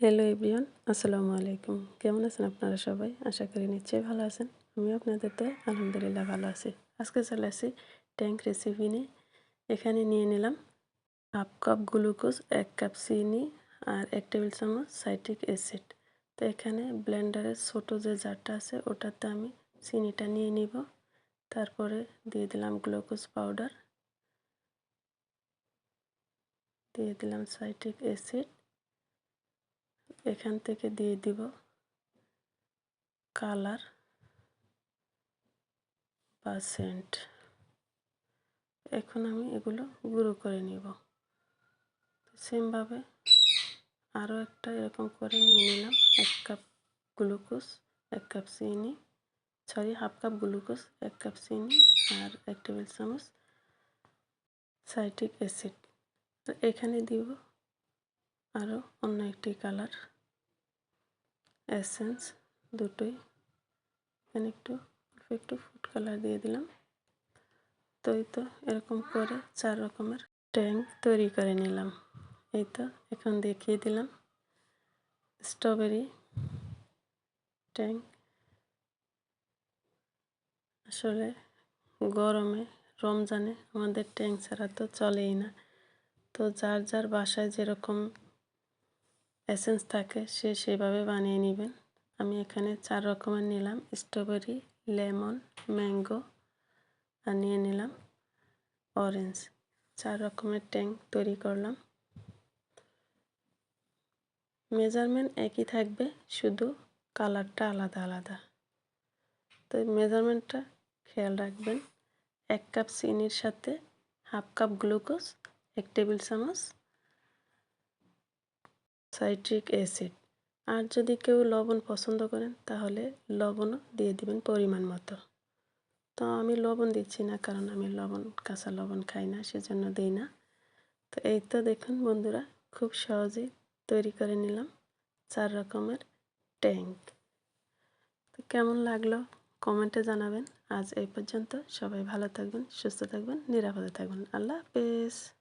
Hello everyone আসসালামু আলাইকুম কেমন আছেন আপনারা সবাই? আশা করি নিশ্চয়ই ভালো আছেন। আমি আপনাদের তো আলহামদুলিল্লাহ ভালো আছি। আজকে চলে আসি ট্যাঙ্ক রেসিপি নিয়ে। এখানে নিয়ে নিলাম হাফ কাপ গ্লুকোজ, এক কাপ চিনি আর এক টেবিল চামচ সাইট্রিক অ্যাসিড। তো এখানে ব্লেন্ডারের ছোটো যে জারটা আছে, ওটাতে আমি চিনিটা নিয়ে নিব। তারপরে দিয়ে দিলাম গ্লুকোজ পাউডার। দিয়ে দিলাম সাইট্রিক অ্যাসিড। এখান থেকে দিয়ে দিব কালার বা সেন্ট এখন আমি এগুলো গুঁড়ো করে নিব। সেমভাবে আরও একটা এরকম করে নিয়ে নিলাম। এক কাপ গ্লুকোজ, এক কাপ চিনি, সরি, হাফ কাপ গ্লুকোজ, এক কাপ চিনি আর এক টেবিল চামচ সাইট্রিক অ্যাসিড। এখানে দিব আরও অন্য একটি কালার। এসেন্স দুটোই। এখানে একটু একটু ফুড কালার দিয়ে দিলাম। তো এই তো এরকম করে চার রকমের ট্যাঙ্ক তৈরি করে নিলাম। এই তো এখন দেখিয়ে দিলাম। স্ট্রবেরি ট্যাঙ্ক আসলে গরমে রমজানে আমাদের ট্যাঙ্ক ছাড়া তো চলেই না। তো যার যার বাসায় যেরকম এসেন্স থাকে সে সেভাবে বানিয়ে নেবেন। আমি এখানে চার রকমের নিলাম। স্ট্রবেরি, লেমন, ম্যাঙ্গো আর নিয়ে নিলাম। অরেঞ্জ, চার রকমের ট্যাঙ্ক তৈরি করলাম। মেজারমেন্ট একই থাকবে, শুধু কালারটা আলাদা আলাদা। তো মেজারমেন্টটা খেয়াল রাখবেন। এক কাপ চিনির সাথে হাফ কাপ গ্লুকোজ, এক টেবিল চামচ সাইট্রিক অ্যাসিড। আর যদি কেউ লবণ পছন্দ করেন, তাহলে লবণও দিয়ে দিবেন পরিমাণ মতো। তো আমি লবণ দিচ্ছি না, কারণ আমি লবণ, কাঁচা লবণ খাই না, সেজন্য দিই না। তো এই তো দেখুন বন্ধুরা, খুব সহজেই তৈরি করে নিলাম চার রকমের ট্যাঙ্ক। তো কেমন লাগল কমেন্টে জানাবেন। আজ এই পর্যন্ত সবাই ভালো থাকবেন, সুস্থ থাকবেন, নিরাপদে থাকবেন। আল্লাহ হাফেজ।